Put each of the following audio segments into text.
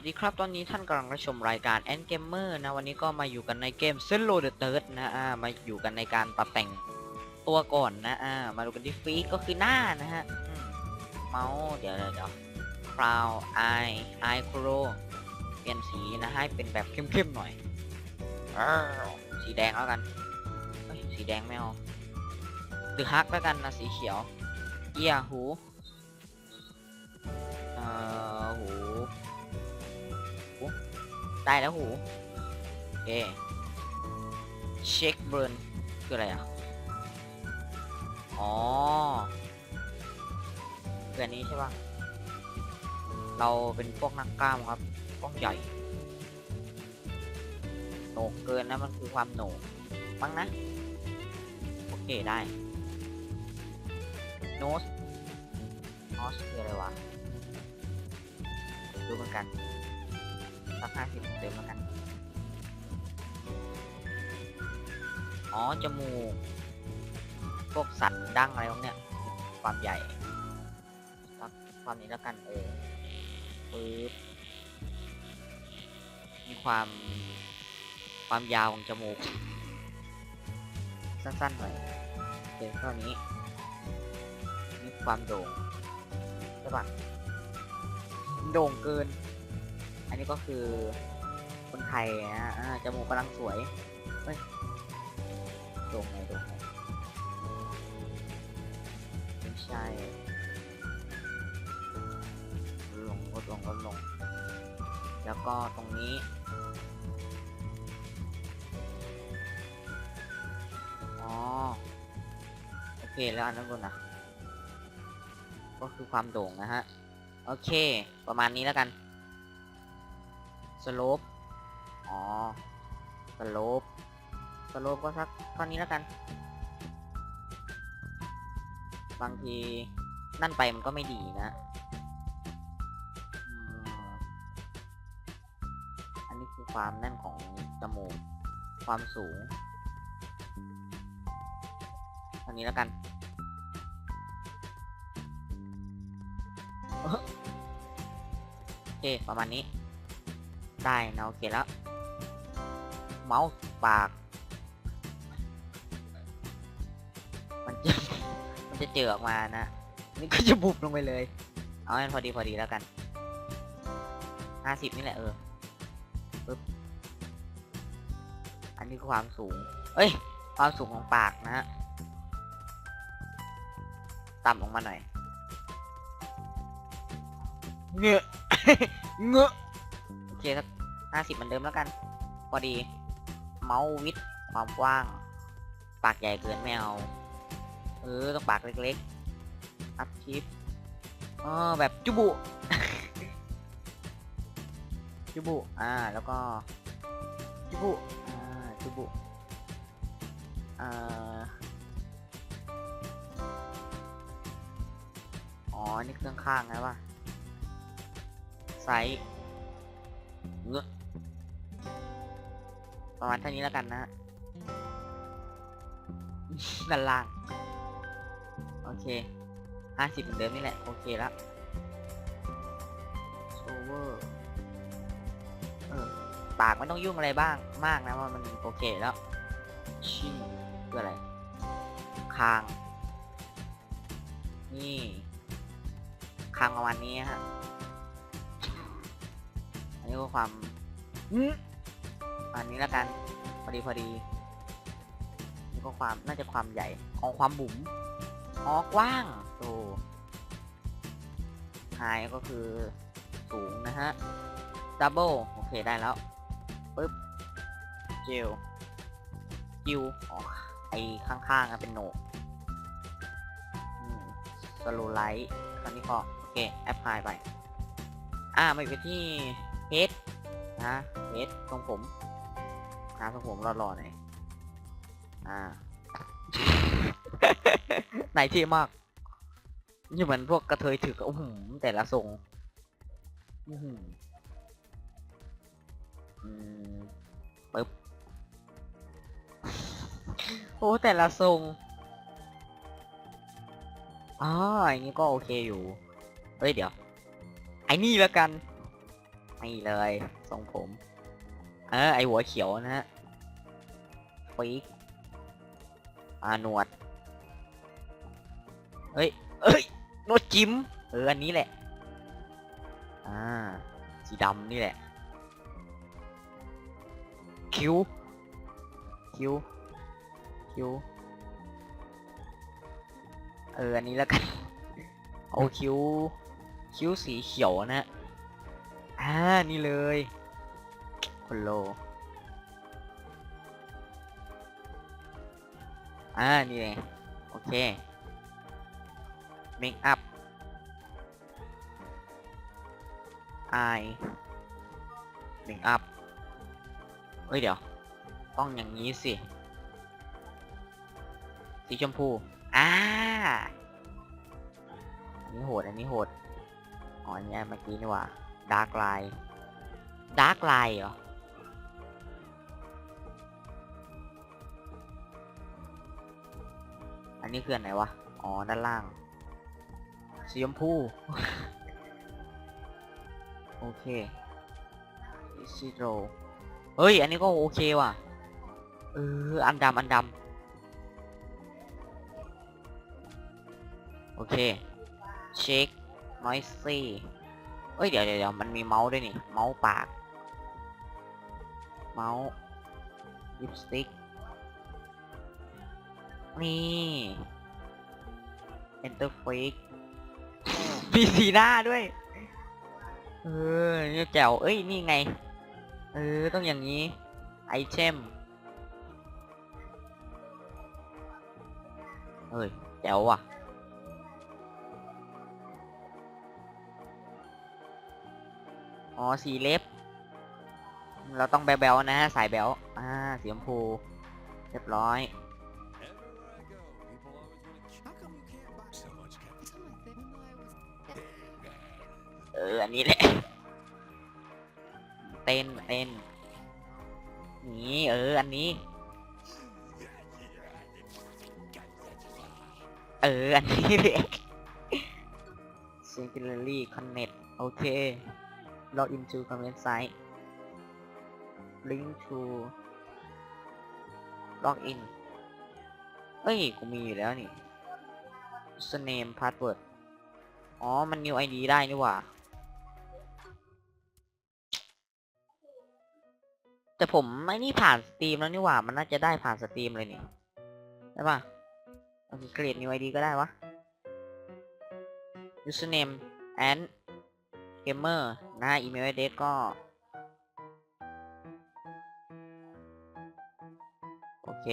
วัสดีครับ ตอนนี้ท่านกำลังรับชมรายการ End Gamer นะ วันนี้ก็มาอยู่กันในเกม z e l o the Third นะอ่ามาอยู่กันในการปรับแต่งตัวก่อนนะอ่ามาดูกันที่ฟีดก็คือหน้านะฮะเมาส์เดี๋ยวเดี๋ยวเดี๋ยว Crown Eye Eye Crow เปลี่ยนสีนะให้เป็นแบบเข้มๆหน่อยอสีแดงแล้วกันสีแดงไม่เอาหรือฮักแล้วกันนะสีเขียวเอียหูเอ่อหู ได้แล้วหูโอเคเช็คเบิร์นคืออะไรอะ อ๋อคืออันนี้ใช่ป่ะ เราเป็นพวกนักกล้ามครับกล้องใหญ่โหนกเกินนะมันคือความโหนกมั้งนะ โอเคได้โนสโนสคืออะไรวะ ดูเหมือนกัน ห้าสิบเต็มแล้วกัน อ๋อ จมูก พวกสันดั้งอะไรพวกเนี้ย ความใหญ่สักความนี้แล้วกัน เออปึ๊บมีความ ความยาวของจมูก สั้นๆหน่อยเดี๋ยวเท่านี้มีความโด่งใช่ปะโด่งเกิน อันนี้ก็คือคนไทยนะจมูกกำลังสวยเฮ้ยโด่งไงโด่งไงไม่ใช่ลงลดลงลดลง แล้วก็ตรงนี้อ๋อโอเคแล้วอันนั้นบนนะก็คือความโด่งนะฮะ โอเค ประมาณนี้แล้วกัน โลปอ๋อสโลปสโลปก็สักเท่านี้แล้วกัน บางทีนั่นไปมันก็ไม่ดีนะ อันนี้คือความแน่นของจมูก ความสูงเท่านี้แล้วกันโอเค ประมาณนี้ ได้นะโอเคแล้ว เมาส์ปาก มันจะมันจะเจอออกมานะ นี่ก็จะบุบลงไปเลย เอาให้มันพอดีพอดีแล้วกันห้าสิบนี่แหละเออปึ๊บอันนี้คือความสูง เอ้ย ความสูงของปากนะฮะ ต่ำลงมาหน่อย เงอะเงอะ เคสักห้าสิบเหมือนเดิมแล้วกันพอดี เมาส์วิดความกว้าง ปากใหญ่เกินไม่เอาเออต้องปากเล็กๆ อัพชิปเออแบบจุบุ จุบุ อ่า แล้วก็ จุบุ อ่า จุบุ อ่า อ๋อ นี่เครื่องข้างนะวะไซส์ ประมาณเท่านี้แล้วกันนะฮะด้านล่าง โอเคห้าสิบเหมือนเดิมนี่แหละ โอเคแล้วโซเวอร์เออปากไม่ต้องยุ่งอะไรบ้างมากนะว่ามันโอเคแล้ว ชิ่งคืออะไร คาง นี่ คางประมาณนี้ฮะ อันนี้ก็ความอืม อันนี้แล้วกัน พอดีพอดีนี่ก็ความน่าจะความใหญ่ของความบุ๋มอ๋อกว้างโตไฮก็คือสูงนะฮะดับเบิลโอเคได้แล้วปึ๊บเจลจิวอ๋อไอข้างๆอะเป็นโหนกสโลไลท์คราวนี้ก็โอเคแอปพลายไป อ่ามาอยู่ที่เฮดนะเฮดตรงผม หาตรงผมรอๆหน่อยอ่า ไหนที่มากนี่เหมือนพวกกระเทยถึกโอ้โหแต่ละทรงอื้อหืออืมปึ๊บโอ้แต่ละทรงอ๋ออย่างนี้ก็โอเคอยู่ เฮ้ยเดี๋ยว ไอ้นี่แล้วกันไม่เลยทรงผม เออไอหัวเขียวนะฮะปีกอาหนวดเฮ้ยเอ้ยหนวดจิ้มเอออันนี้แหละ อ่า สีดำนี่แหละ คิ้ว คิ้ว คิ้ว เออ อันนี้แล้วกัน เอาคิ้ว คิ้วสีเขียวนะ อ่า นี่เลย คนโล อ่า นี่เลยโอเค เมคอัพไอเมคอัพเฮ้ย เดี๋ยว ต้องอย่างนี้สิ สีชมพู อ่า อันนี้โหด อันนี้โหด อ๋ออันนี้เมื่อกี้นี่ว่าดาร์กไลน์ดาร์กไลน์เหรอ นนี้คืออันไหนวะ อ๋อ ด้านล่าง สีชมพู โอเคซิโรเฮ้ย อันนี้ก็โอเคว่ะ เออ อันดำอันดำโอเค เช็ค noisy เอ้ยเดี๋ยเดี๋ยวเดี๋ยวมันมีเมาส์ด้วยนี่ เมาส์ปาก เมาส์ลิปสติก นี่ interface มีสีหน้าด้วย เออนี่แจ๋วเอ้ย นี่ไง เออ ต้องอย่างนี้ ไอเทมเฮ้ย แจ๋วว่ะอ๋อ สีเล็บ เราต้องแบลๆนะฮะ สายแบลอ่า สีชมพู เรียบร้อย เอออันนี้แหละ เต้นเต้นนี่เออ อันนี้ เออ อันนี้เละซิงเกิลลี่คอนเน็ตโอเค log into conference site link ล็อกอินเฮ้ย กูมีอยู่แล้วนี่สแนมพาสเวิร์ดอ๋อ มัน new id ได้นี่หว่า แต่ผมไม่นี่ผ่านสตรีมแล้วนี่หว่า มันน่าจะได้ผ่านสตรีมเลยนี่ใช่ปะโอเคเกรด new ID ก็ได้วะ username and gamer นะ email address ก็ โอเค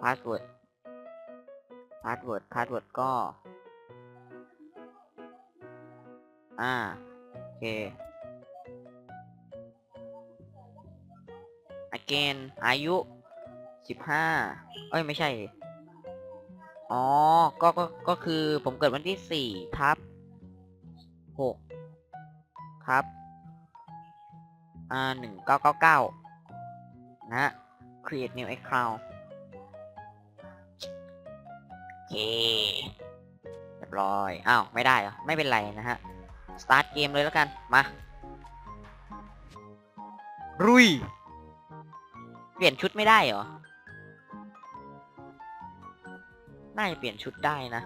password password password ก็ อ่า โอเค again อายุ15เอ้ยไม่ใช่ อ๋อ ก็ก็ก็คือผมเกิดวันที่4ทับ6ทับอ่า1999นะ create new account โอเคเรียบร้อย อ้าว ไม่ได้เหรอ ไม่เป็นไรนะฮะสตาร์ทเกมเลยแล้วกัน มา รุย เปลี่ยนชุดไม่ได้เหรอ น่าจะเปลี่ยนชุดได้นะ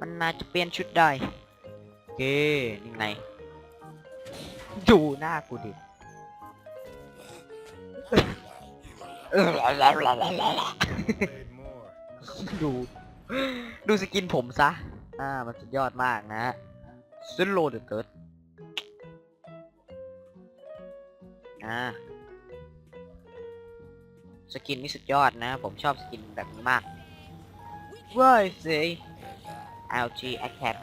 มันน่าจะเปลี่ยนชุดได้โอเคนี่ไง ดูหน้ากูดิเออดู ดูสกินผมซะ อ่า มันสุดยอดมากนะ ซินโลเดอะเกิร์ด อ่าสกินนี่สุดยอดนะ ผมชอบสกินแบบนี้มากว้ายสิ LG Attack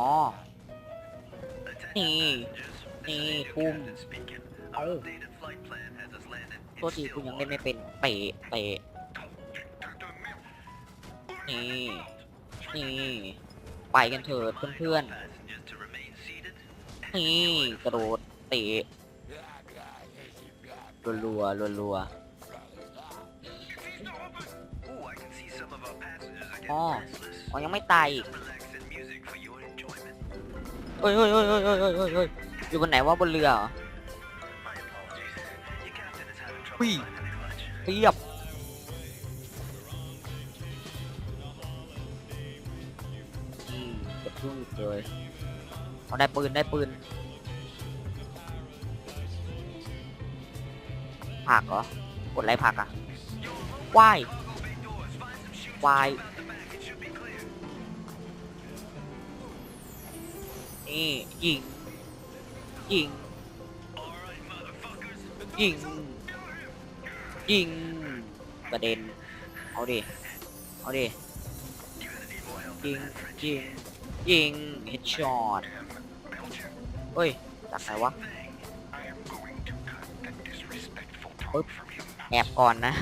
อ๋อ นี่ นี่ทุ่มเอาตัวทีกูยังเล่นไม่เป็นเตะเตะนี่ นี่ ไปกันเถิดเพื่อนๆ นี่ กระโดดเตะ รัวรัวรัวรัวอ๋ออ๋ยังไม่ตายอีกเฮ้ยเฮ้ยเฮ้ยเฮ้ยเฮ้ยเฮ้ยอยู่บนไหนวะบนเรือเหรอปี๊ยเรียบอืมเก็บรุ่งเลยเอาได้ปืนได้ปืน ผักเหรอกดไรผักอะว่ายว่ายนี่ยิงยิงยิงยิงกระเด็นเอาดิเอาดิยิงยิงยิงเฮดช็อตเฮ้ยจากไหนวะ ปึ๊บแอบก่อนนะ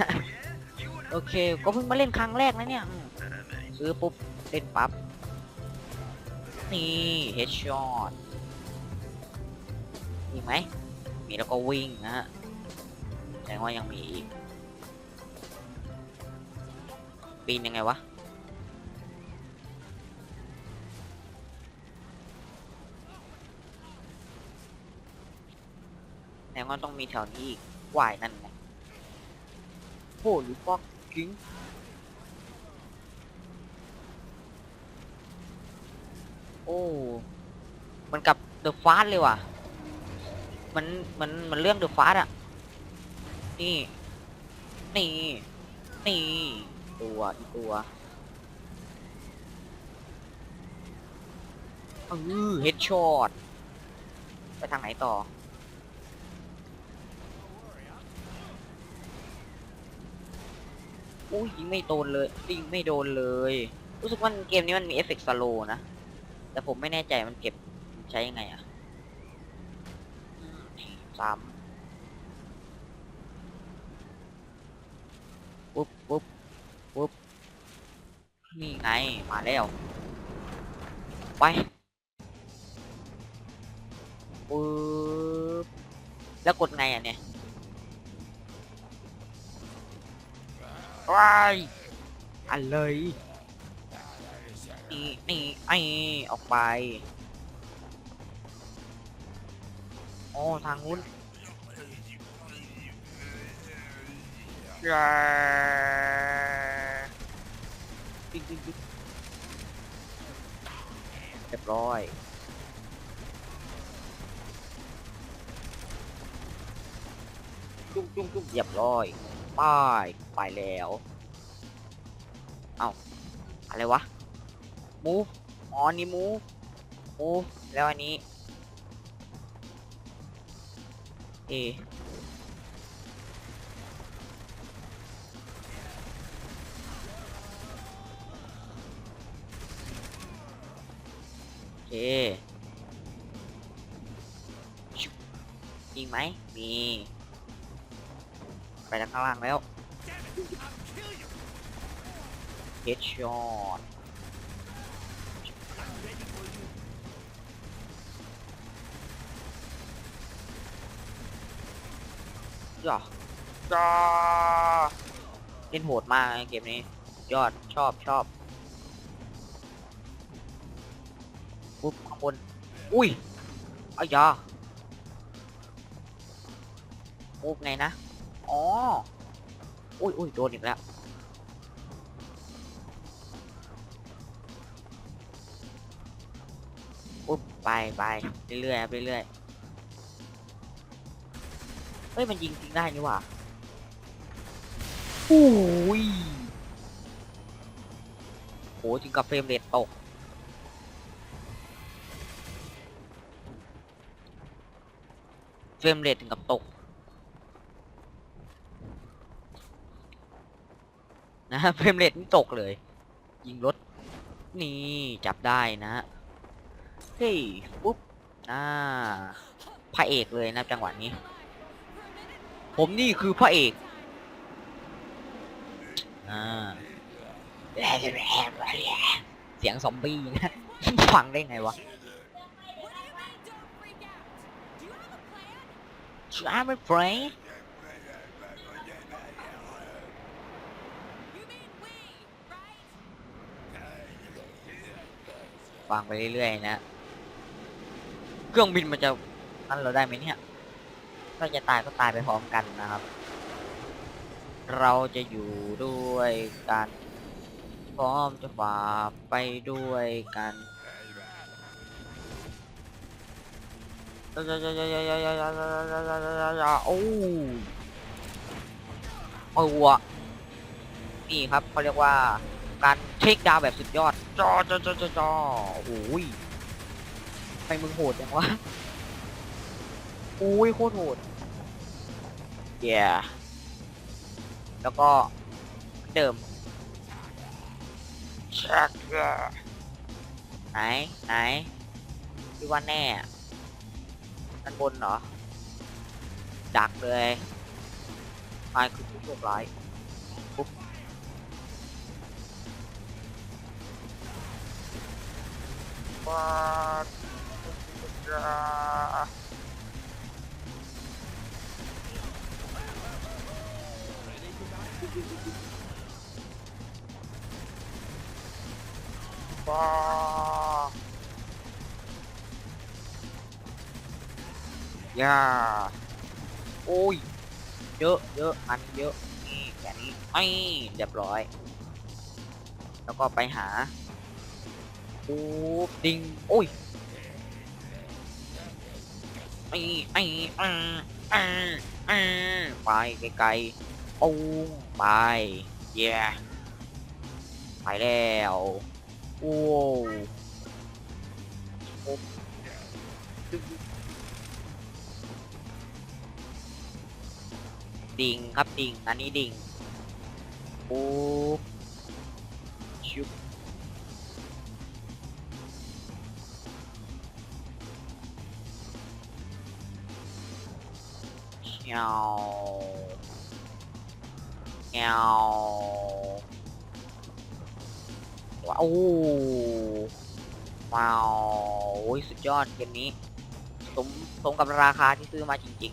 โอเค ก็เพิ่งมาเล่นครั้งแรกนะเนี่ยอืมซื้อปุ๊บเล่นปั๊บ นี่เฮดช็อตมีไหม มีแล้วก็วิ่งนะฮะแสดงว่ายังมีอีก ปีนยังไงวะแสดงว่าต้องมีแถวนี้อีก ว่ายนั่นไงโอ้หรือฟอกกิ้งโอ้มันกับเดอะฟาสเลยว่ะ มันมันมันเรื่องเดอะฟาสอะนี่ นี่ นี่ ตัวอีกตัวเออเฮดช็อตไปทางไหนต่อ อุ้ยยิงไม่โดนเลยยิงไม่โดนเลย รู้สึกว่าเกมนี้มันมีเอฟเฟกต์สโลนะ แต่ผมไม่แน่ใจมันเก็บใช้ยังไงอะอืมปุ๊บปุ๊บปุ๊บนี่ไง มาแล้ว ไปปุ๊บแล้วกดไงอะเนี่ย ว้ายอะไรนี่นี่ไอออกไปโอ้ทางนู้นอย่าปิ๊งปิ๊งปิ๊งเรียบร้อยจุ้งจุ้งจุ้งเรียบร้อย ไป้ายไปแล้ว เอาอะไรวะ move อ๋อนี่ move move แล้วอันนี้เอโอเคชุบมีไหมมี ไปทางข้างล่างแล้วเฮดช็อตย่าจ้าเล่นโหดมากเกมนี้ ยอดชอบชอบปุ๊บข้างบน อุ้ยอายามูฟไงนะ อ๋ออุ้ยอุ้ยโดนอีกแล้วปุ๊บไปไปเรื่อยๆครับเรื่อยๆเฮ้ยมันยิงจริงได้นี่หว่าโอ้ยโหจริงกับเฟรมเรทตกเฟรมเรทถึงกับตก นะเฟรมเรทนี่ตกเลย ยิงรถ นี่จับได้นะเฮ้ยปุ๊บอ่าพระเอกเลยนะจังหวะนี้ ผมนี่คือพระเอกอ่าเสียงซอมบี้นะฟังได้ไงวะ What do you mean, don't freak out? Do right? ฟังไปเรื่อยๆนะ เครื่องบินมันจะนั่นเราได้ไหมเนี่ยถ้าจะตายก็ตายไปพร้อมกันนะครับ เราจะอยู่ด้วยกันพร้อมจะฝ่าไปด้วยกันโอ้เอาวะนี่ครับเขาเรียกว่า การเทคดาวแบบสุดยอด จอจอจอจอจอโอ้ยทำไมมึงโหดจังวะโอ้ยโคตรโหดเย้แล้วก็เดิมเช็คไหนไหนที่ว่าแน่ด้านบนเหรอ ดักเลยตายคือผู้โชคร้าย ว้าว้าย่าโอ้ยเยอะเยอะ อันเยอะนี่แค่นี้ไม่เรียบร้อยแล้วก็ไปดิงโอ้ยไอ้ไอ้อ่าอ่าอ่าไปไกลๆปูไปเย้ไปแล้วโอ้โดิ่งครับดิ่งอันนี้ดิ่งปูชุบ เชียวเชียวว้าวว้าวโอ้ยสุดยอดเกมนี้ สมสมกับราคาที่ซื้อมาจริง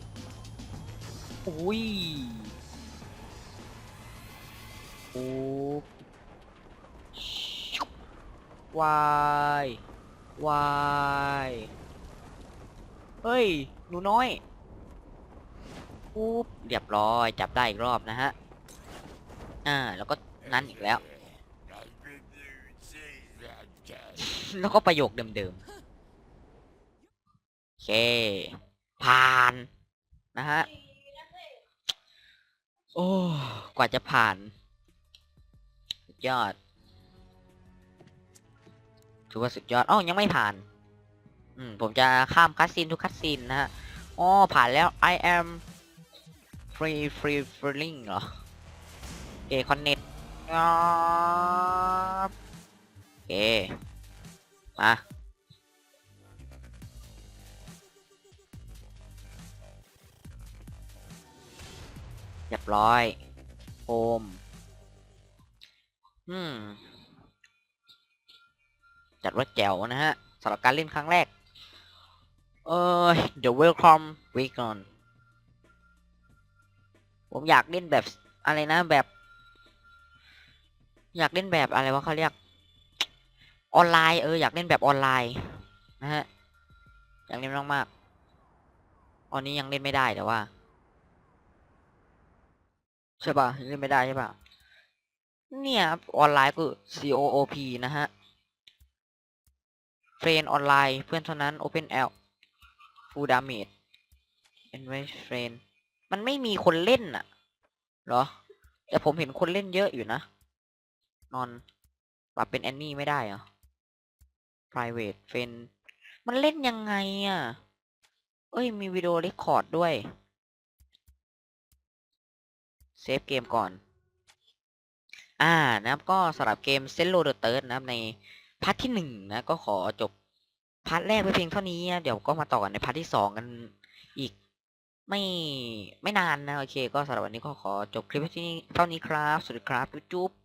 ๆอุ้ยปุ๊บชุบวายวาย เฮ้ย หนูน้อย ปุ๊บเรียบร้อยจับได้อีกรอบนะฮะ อ่า แล้วก็นั่นอีกแล้ว แล้วก็ประโยคเดิมๆโอเค ผ่านนะฮะ โอ้ กว่าจะผ่าน สุดยอด ถือว่าสุดยอด อ้าวยังไม่ผ่าน อืม ผมจะข้ามคัสซีนทุกคัสซีนนะฮะ อ๋อ ผ่านแล้ว I am free free feeling เหรอโอเค connect ครับโอเคมาเรียบร้อยโฮมอืม จัดว่าแจ๋วนะฮะสำหรับการเล่นครั้งแรก เออเดี๋ยว welcome week on ผมอยากเล่นแบบอะไรนะแบบ อยากเล่นแบบอะไรวะเขาเรียก ออนไลน์เอออยากเล่นแบบออนไลน์นะฮะอยากเล่นมากๆตอนนี้ยังเล่นไม่ได้แต่ว่าใช่ป่ะยังเล่นไม่ได้ใช่ป่ะเนี่ยออนไลน์ก็ COOP นะฮะเฟรนออนไลน์เพื่อนเท่านั้น Open L Full Damage Invite Friend มันไม่มีคนเล่นน่ะเหรอ แต่ผมเห็นคนเล่นเยอะอยู่นะ นอนปรับเป็นแอนนี่ไม่ได้เหรอ private f r i e n มันเล่นยังไงอะ เอ้ย มีวิดีโอเรคคอร์ดด้วย เซฟเกมก่อน อ่านะครับก็สำหรับเกมเซนโลเดอร์เติร์นะครับในพาร์ทที่หนึ่งนะ ก็ขอจบพาร์ทแรกไปเพียงเท่านี้นะเดี๋ยวก็มาต่อกันในพาร์ทที่สองกัน ไม่ไม่นานนะ โอเค ก็สำหรับวันนี้ก็ขอจบคลิปที่นี่เท่านี้ครับ สวัสดีครับจุ๊บ